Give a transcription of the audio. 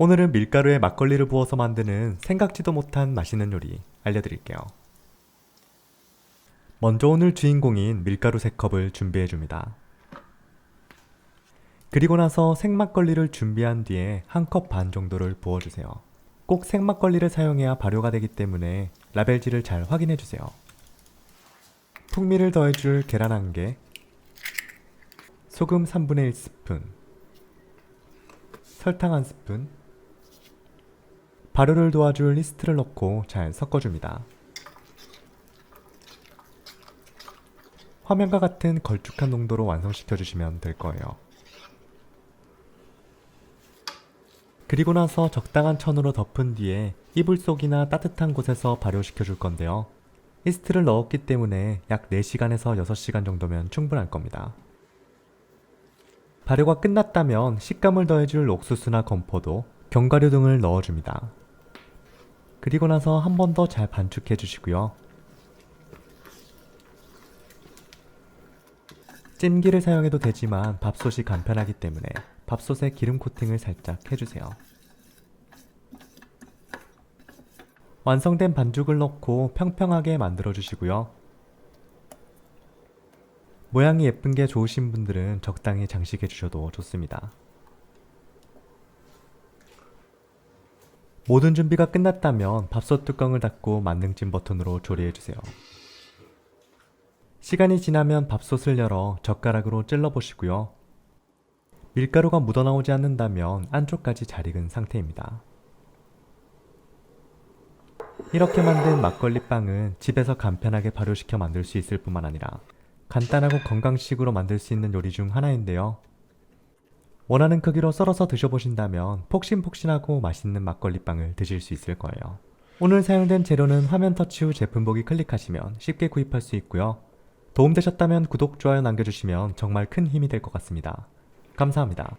오늘은 밀가루에 막걸리를 부어서 만드는 생각지도 못한 맛있는 요리 알려드릴게요. 먼저 오늘 주인공인 밀가루 3컵을 준비해줍니다. 그리고 나서 생막걸리를 준비한 뒤에 한 컵 반 정도를 부어주세요. 꼭 생막걸리를 사용해야 발효가 되기 때문에 라벨지를 잘 확인해주세요. 풍미를 더해줄 계란 1개, 소금 3분의 1스푼, 설탕 1스푼, 발효를 도와줄 리스트를 넣고 잘 섞어줍니다. 화면과 같은 걸쭉한 농도로 완성시켜 주시면 될 거예요. 그리고 나서 적당한 천으로 덮은 뒤에 이불 속이나 따뜻한 곳에서 발효시켜 줄 건데요. 이스트를 넣었기 때문에 약 4시간에서 6시간 정도면 충분할 겁니다. 발효가 끝났다면 식감을 더해줄 옥수수나 건포도, 견과류 등을 넣어줍니다. 그리고 나서 한 번 더 잘 반죽해 주시고요. 찜기를 사용해도 되지만 밥솥이 간편하기 때문에 밥솥에 기름 코팅을 살짝 해주세요. 완성된 반죽을 넣고 평평하게 만들어 주시고요. 모양이 예쁜 게 좋으신 분들은 적당히 장식해 주셔도 좋습니다. 모든 준비가 끝났다면 밥솥 뚜껑을 닫고 만능찜 버튼으로 조리해 주세요. 시간이 지나면 밥솥을 열어 젓가락으로 찔러 보시고요. 밀가루가 묻어나오지 않는다면 안쪽까지 잘 익은 상태입니다. 이렇게 만든 막걸리 빵은 집에서 간편하게 발효시켜 만들 수 있을 뿐만 아니라 간단하고 건강식으로 만들 수 있는 요리 중 하나인데요. 원하는 크기로 썰어서 드셔보신다면 폭신폭신하고 맛있는 막걸리 빵을 드실 수 있을 거예요. 오늘 사용된 재료는 화면 터치 후 제품 보기 클릭하시면 쉽게 구입할 수 있고요. 도움되셨다면 구독, 좋아요 남겨주시면 정말 큰 힘이 될 것 같습니다. 감사합니다.